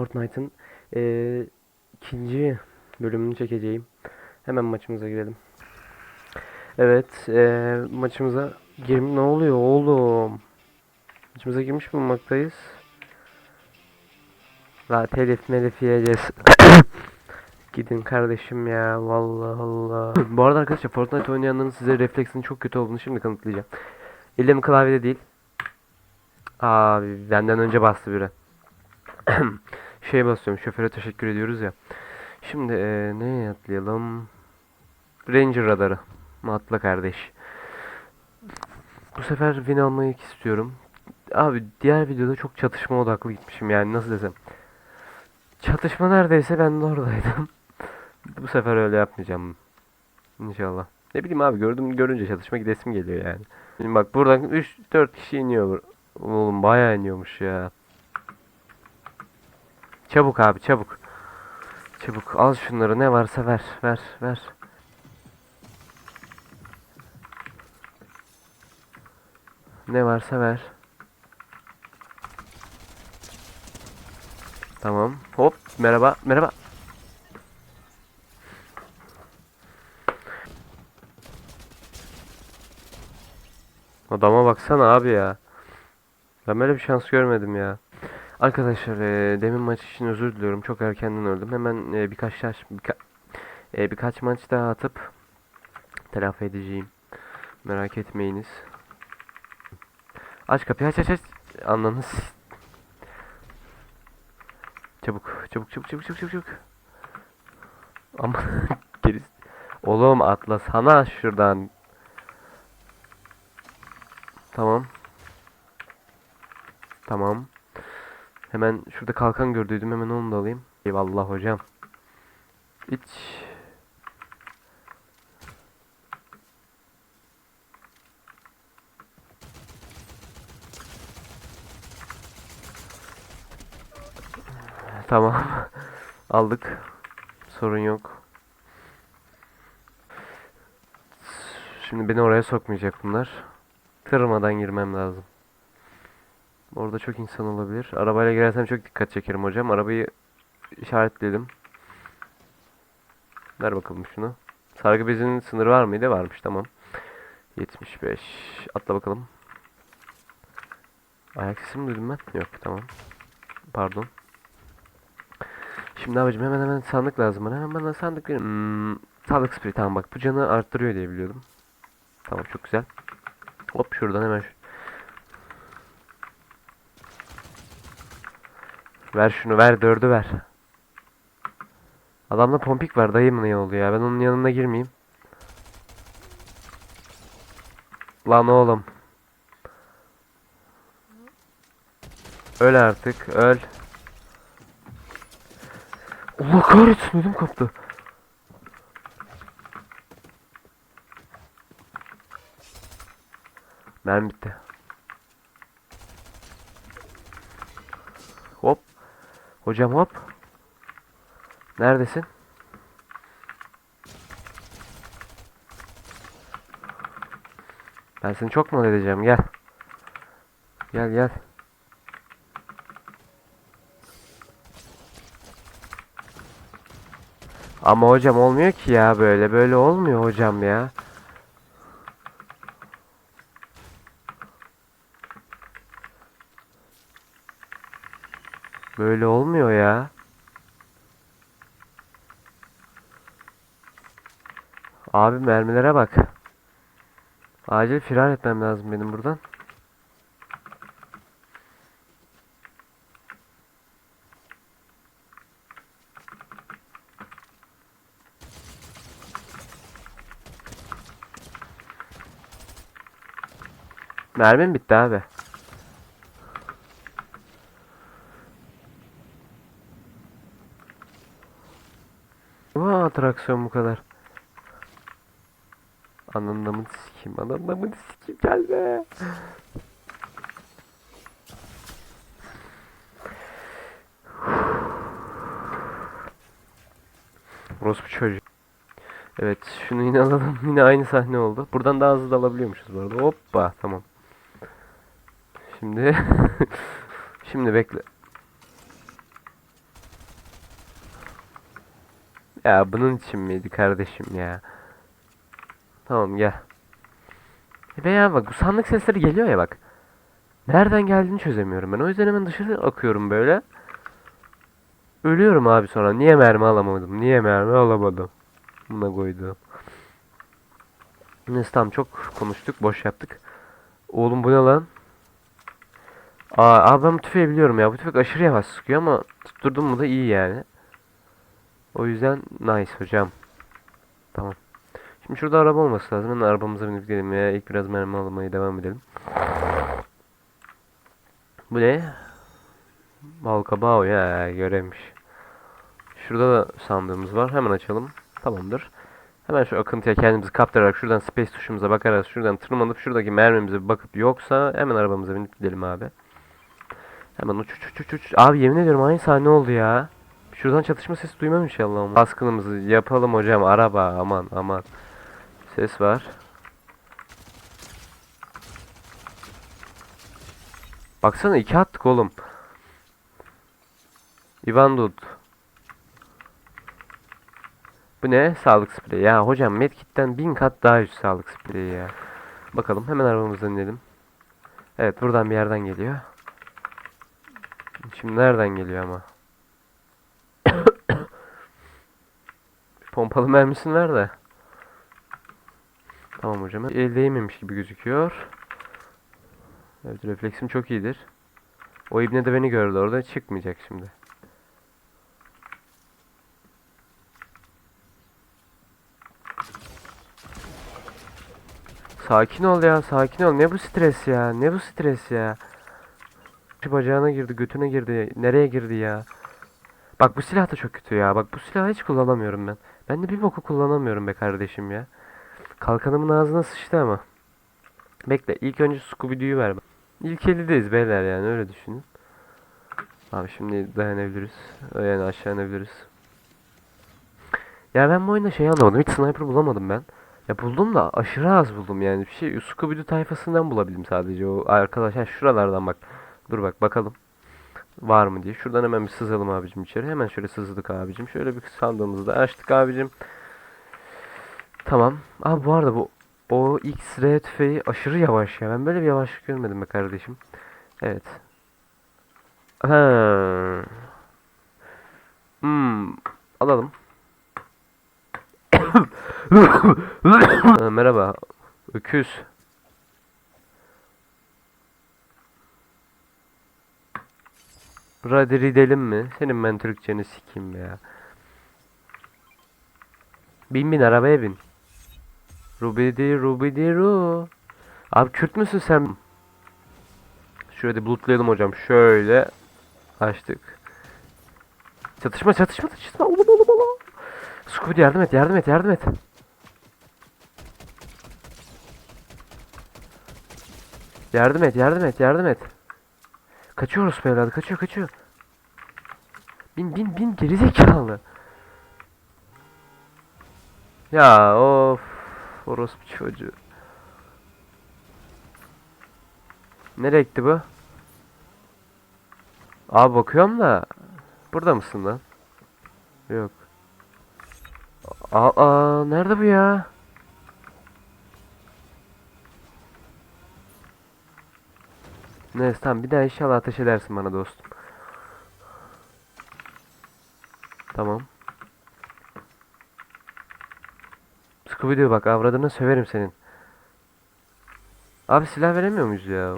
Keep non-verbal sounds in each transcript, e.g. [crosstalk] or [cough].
Fortnite'ın eee, ikinci bölümünü çekeceğim. Hemen maçımıza girelim. Evet, eee, maçımıza girim ne oluyor oğlum? Maçımıza girmiş bulunmaktayız. La telif melif yiyeceğiz. [coughs] Gidin kardeşim ya vallahi Allah. [coughs] Bu arada arkadaşlar Fortnite oynayanların size refleksinin çok kötü olduğunu şimdi kanıtlayacağım. Elim klavyede değil. Abi benden önce bastı biri. [coughs] şey basıyorum şoföre teşekkür ediyoruz ya. Şimdi eee neye atlayalım? Ranger radarı. Atla kardeş. Bu sefer win almayı istiyorum. Abi diğer videoda çok çatışma odaklı gitmişim yani nasıl desem. Çatışma neredeyse ben de oradaydım. Bu sefer öyle yapmayacağım. İnşallah. Ne bileyim abi gördüm görünce çatışma gidesim geliyor yani. Şimdi bak buradan 3 4 kişi iniyor. Oğlum bayağı iniyormuş ya. Çabuk abi çabuk. Çabuk al şunları ne varsa ver ver ver. Ne varsa ver. Tamam. Hop merhaba merhaba. Adama baksana abi ya. Ben böyle bir şans görmedim ya. Arkadaşlar eee, demin maç için özür diliyorum. Çok erkenden öldüm. Hemen eee, birkaç yaş birka, eee, birkaç maç daha atıp telafi edeceğim. Merak etmeyiniz. Aç kapıyı aç aç aç. Ananı s- Çabuk çabuk çabuk çabuk çabuk çabuk. Ama [laughs] geri Oğlum atlasana şuradan. Tamam. Tamam. Hemen şurada kalkan gördüydüm. Hemen onu da alayım. Eyvallah hocam. Hiç. Tamam. [laughs] Aldık. Sorun yok. Şimdi beni oraya sokmayacak bunlar. Kırmadan girmem lazım. Orada çok insan olabilir. Arabayla girersem çok dikkat çekerim hocam. Arabayı işaretledim. Ver bakalım şunu. Sargı bezinin sınırı var mıydı? Varmış tamam. 75. Atla bakalım. Ayak sesi mi duydum ben? Yok tamam. Pardon. Şimdi abicim hemen hemen sandık lazım bana. Hemen bana sandık verin. Hmm, sağlık spreyi tamam bak bu canı arttırıyor diye biliyordum. Tamam çok güzel. Hop şuradan hemen şu- Ver şunu ver dördü ver. Adamda pompik var dayım ne oldu ya ben onun yanına girmeyeyim. Lan oğlum. Öl artık öl. Allah kahretsin ödüm koptu. Mermi bitti. Hop. Hocam hop. Neredesin? Ben seni çok mal edeceğim gel. Gel gel. Ama hocam olmuyor ki ya böyle. Böyle olmuyor hocam ya. Böyle olmuyor ya. Abi mermilere bak. Acil firar etmem lazım benim buradan. Mermim bitti abi. Atraksiyon bu kadar. Ananamını sikeyim, ananamını sikeyim gel be. Orospu çocuğu. Evet şunu yine alalım. [laughs] Yine aynı sahne oldu. Buradan daha hızlı da alabiliyormuşuz bu arada. Hoppa tamam. Şimdi [laughs] şimdi bekle. Ya bunun için miydi kardeşim ya? Tamam gel. E Veya bak bu sandık sesleri geliyor ya bak. Nereden geldiğini çözemiyorum ben. O yüzden hemen dışarı akıyorum böyle. Ölüyorum abi sonra. Niye mermi alamadım? Niye mermi alamadım? Buna koydum. Neyse tamam çok konuştuk. Boş yaptık. Oğlum bu ne lan? Aa, abi ben bu tüfeği biliyorum ya. Bu tüfek aşırı yavaş sıkıyor ama tutturdum mu da iyi yani. O yüzden nice hocam. Tamam. Şimdi şurada araba olması lazım. Hemen arabamıza binip gidelim ya. İlk biraz mermi almaya devam edelim. Bu ne? Balkabağ ya görevmiş. Şurada da sandığımız var. Hemen açalım. Tamamdır. Hemen şu akıntıya kendimizi kaptırarak şuradan space tuşumuza bakarak şuradan tırmanıp şuradaki mermimize bakıp yoksa hemen arabamıza binip gidelim abi. Hemen uç uç uç uç. Abi yemin ediyorum aynı sahne oldu ya. Şuradan çatışma sesi duymam inşallah ama. Baskınımızı yapalım hocam araba aman aman. Ses var. Baksana iki attık oğlum. Ivan Dud. Bu ne? Sağlık spreyi. Ya hocam medkitten bin kat daha üst sağlık spreyi ya. Bakalım hemen arabamızdan inelim. Evet buradan bir yerden geliyor. Şimdi nereden geliyor ama? Pompalı mermisini ver de. Tamam hocam. El değmemiş gibi gözüküyor. Evet refleksim çok iyidir. O ibne de beni gördü orada çıkmayacak şimdi. Sakin ol ya sakin ol. Ne bu stres ya? Ne bu stres ya? Bacağına girdi, götüne girdi. Nereye girdi ya? Bak bu silah da çok kötü ya. Bak bu silahı hiç kullanamıyorum ben. Ben de bir boku kullanamıyorum be kardeşim ya. Kalkanımın ağzına sıçtı ama. Bekle ilk önce Scooby-Doo'yu ver. İlk elideyiz beyler yani öyle düşünün. Abi şimdi dayanabiliriz. Yani aşağı inebiliriz. Ya ben bu oyunda şey anlamadım. Hiç sniper bulamadım ben. Ya buldum da aşırı az buldum yani. Bir şey Scooby-Doo tayfasından bulabildim sadece. O arkadaşlar şuralardan bak. Dur bak bakalım. Var mı diye. Şuradan hemen bir sızalım abicim içeri. Hemen şöyle sızdık abicim. Şöyle bir sandığımızı da açtık abicim. Tamam. Abi bu arada bu o X-ray tüfeği aşırı yavaş ya. Ben böyle bir yavaşlık görmedim be kardeşim. Evet. Ha. Hmm. Alalım. Ha, [coughs] Merhaba. Öküz. Hadi gidelim mi? Senin ben Türkçeni sikeyim ya. Bin bin arabaya bin. Rubidi rubidi ru. Abi Kürt müsün sen? Şöyle bulutlayalım hocam. Şöyle açtık. Çatışma çatışma çatışma. Oğlum oğlum oğlum. Scooby yardım et yardım et yardım et. Yardım et yardım et yardım et. Kaçıyoruz be kaçıyor kaçıyor. Bin bin bin gerizekalı. Ya of orospu çocuğu. Nereye gitti bu? Abi bakıyorum da burada mısın lan? Yok. Aa, nerede bu ya? Neyse tamam bir daha inşallah ateş edersin bana dostum. Tamam. Scooby-Doo bak avradını söverim senin. Abi silah veremiyor muyuz ya?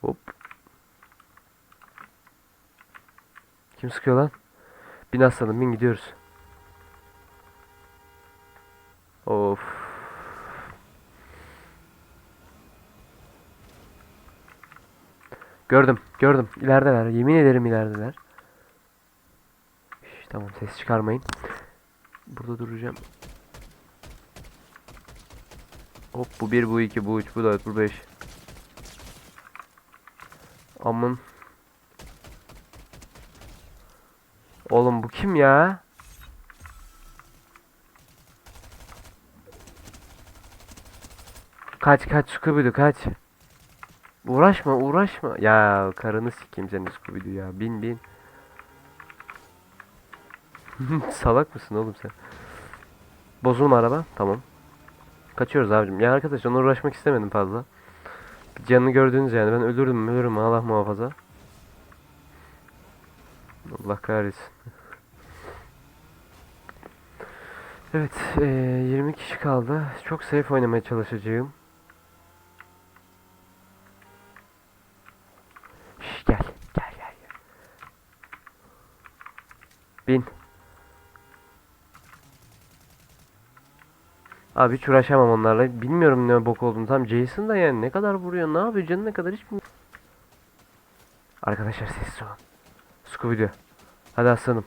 Hop. Kim sıkıyor lan? Bin aslanım bin gidiyoruz. Of. Gördüm. İlerideler. Yemin ederim ilerideler. Şş, tamam ses çıkarmayın. Burada duracağım. Hop bu bir, bu iki, bu üç, bu dört, bu beş. Aman. Oğlum bu kim ya? Kaç kaç Scooby-Doo kaç. Uğraşma uğraşma. Ya karını sikeyim seni Scooby-Doo ya. Bin bin. [laughs] Salak mısın oğlum sen? Bozulma araba. Tamam. Kaçıyoruz abicim. Ya arkadaş ona uğraşmak istemedim fazla. Canını gördüğünüz yani ben ölürüm ölürüm Allah muhafaza. Allah kahretsin. Evet, eee, 20 kişi kaldı. Çok safe oynamaya çalışacağım. Şş, gel, gel, gel, gel. Bin. Abi hiç uğraşamam onlarla. Bilmiyorum ne bok olduğunu. Tam Jason da yani ne kadar vuruyor, ne yapıyor, canı ne kadar hiç bilmiyorum. Arkadaşlar sessiz olun. Scooby-Doo. Hadi aslanım.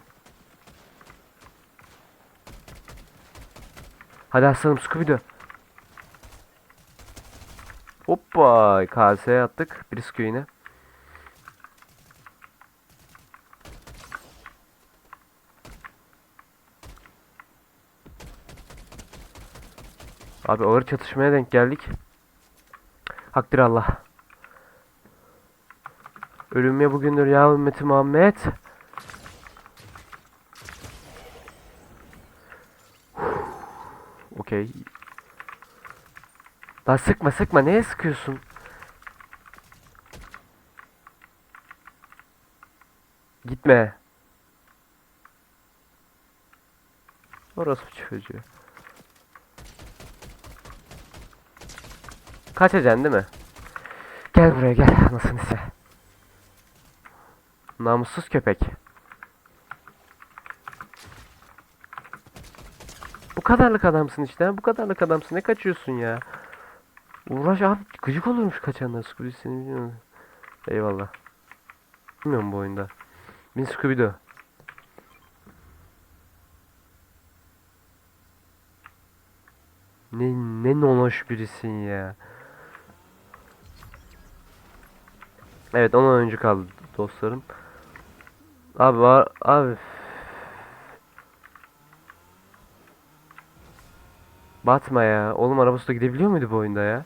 Hadi aslanım Scooby-Doo. Hoppa kaseye attık. Biri sıkıyor Abi ağır çatışmaya denk geldik. Hakdir Allah. Ölüm ya bugündür ya ümmeti Muhammed. Okey. Lan sıkma sıkma neye sıkıyorsun? Gitme. Orası çocuğu. Kaçacaksın değil mi? Gel buraya gel anasını se. Namussuz köpek. Bu kadarlık adamsın işte. Bu kadarlık adamsın. Ne kaçıyorsun ya? Uğraş abi. Gıcık olurmuş kaçanlar. Scooby seni bilmiyorum. Eyvallah. Bilmiyorum bu oyunda. Bin Scooby-Doo. Ne ne nonoş birisin ya. Evet 10 oyuncu kaldı dostlarım. Abi var abi. Batma ya. Oğlum arabası da gidebiliyor muydu bu oyunda ya?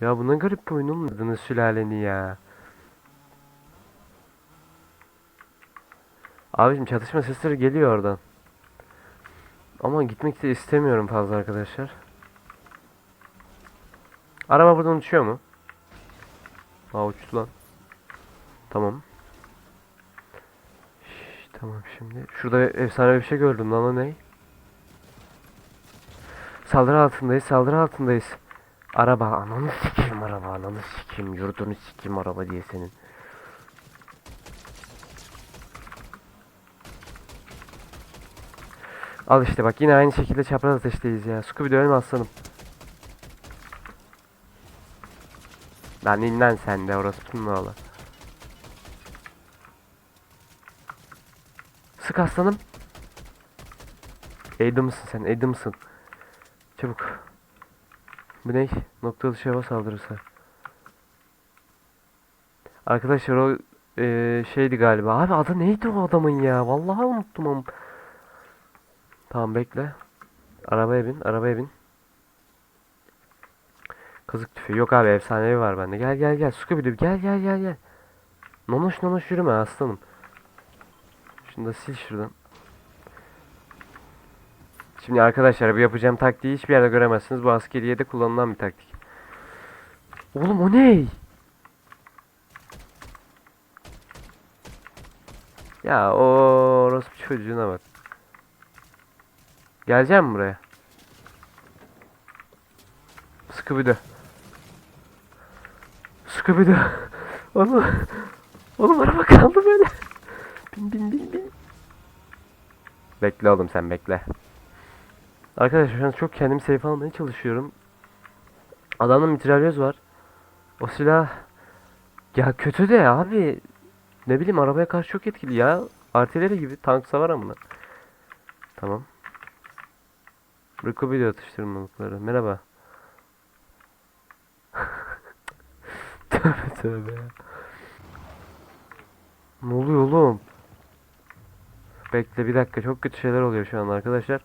Ya bu ne garip bir oyun oğlum. Adını sülaleni ya. Abicim çatışma sesleri geliyor oradan. Ama gitmek de istemiyorum fazla arkadaşlar. Araba buradan uçuyor mu? Aa uçtu lan. Tamam. Şş, tamam şimdi. Şurada efsane bir şey gördüm lan o ne? Saldırı altındayız, saldırı altındayız. Araba, ananı sikeyim araba, ananı sikeyim, yurdunu sikeyim araba diye senin. Al işte bak yine aynı şekilde çapraz ateşteyiz ya. Scooby ölme aslanım. Lan inlen sen de ne ola. Sık aslanım. Eğdi mısın sen? Eğdi mısın? Çabuk. Bu ne? Nokta dışı hava saldırısı. Arkadaşlar o eee, şeydi galiba. Abi adı neydi o adamın ya? Vallahi unuttum ama. Tamam bekle. Arabaya bin, arabaya bin. Kazık tüfeği. Yok abi efsanevi var bende. Gel gel gel. Scooby-Doo gel gel gel gel. Nonoş nonoş yürüme aslanım. Şunu da sil şuradan. Şimdi arkadaşlar bu yapacağım taktiği hiçbir yerde göremezsiniz. Bu askeriyede kullanılan bir taktik. Oğlum o ne? Ya o orospu çocuğuna bak. Geleceğim buraya? Scooby-Doo. Scooby-Doo. [laughs] Oğlum. Oğlum araba kaldı böyle. Bin bin bin bin. Bekle oğlum sen bekle. Arkadaşlar şu an çok kendimi safe almaya çalışıyorum. Adamda mitralyöz var. O silah ya kötü de abi. Ne bileyim arabaya karşı çok etkili ya. Artileri gibi tank savar amına. Tamam. Rico video atıştırmalıkları. Merhaba. Tövbe tövbe ya. Ne oluyor oğlum? Bekle bir dakika çok kötü şeyler oluyor şu an arkadaşlar.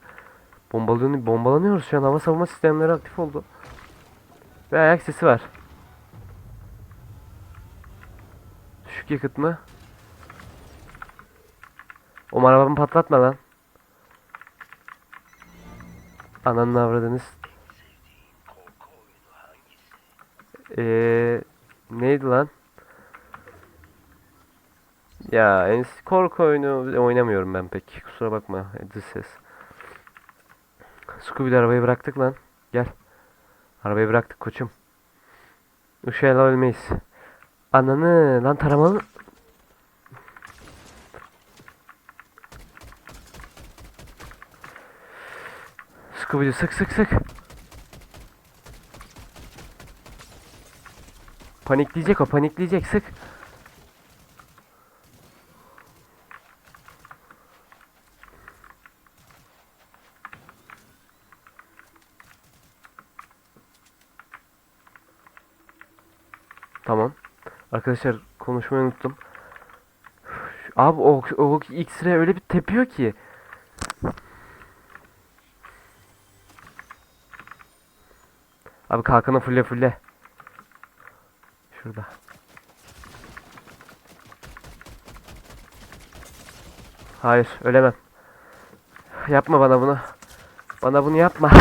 Bombalanıyor, bombalanıyoruz şu an hava savunma sistemleri aktif oldu. Ve ayak sesi var. Düşük yakıt mı? O arabamı patlatma lan. Ananın avradınız. Eee neydi lan? Ya en korku oyunu oynamıyorum ben pek. Kusura bakma. Dış ses. Scooby'de arabayı bıraktık lan. Gel. Arabayı bıraktık koçum. Uşağıyla ölmeyiz. Ananı lan taramalı. Scooby sık sık sık. Panikleyecek o panikleyecek sık. Tamam. Arkadaşlar konuşmayı unuttum. Abi o, o X-ray öyle bir tepiyor ki. Abi kalkanı fulle fulle. Şurada. Hayır, ölemem. Yapma bana bunu. Bana bunu yapma.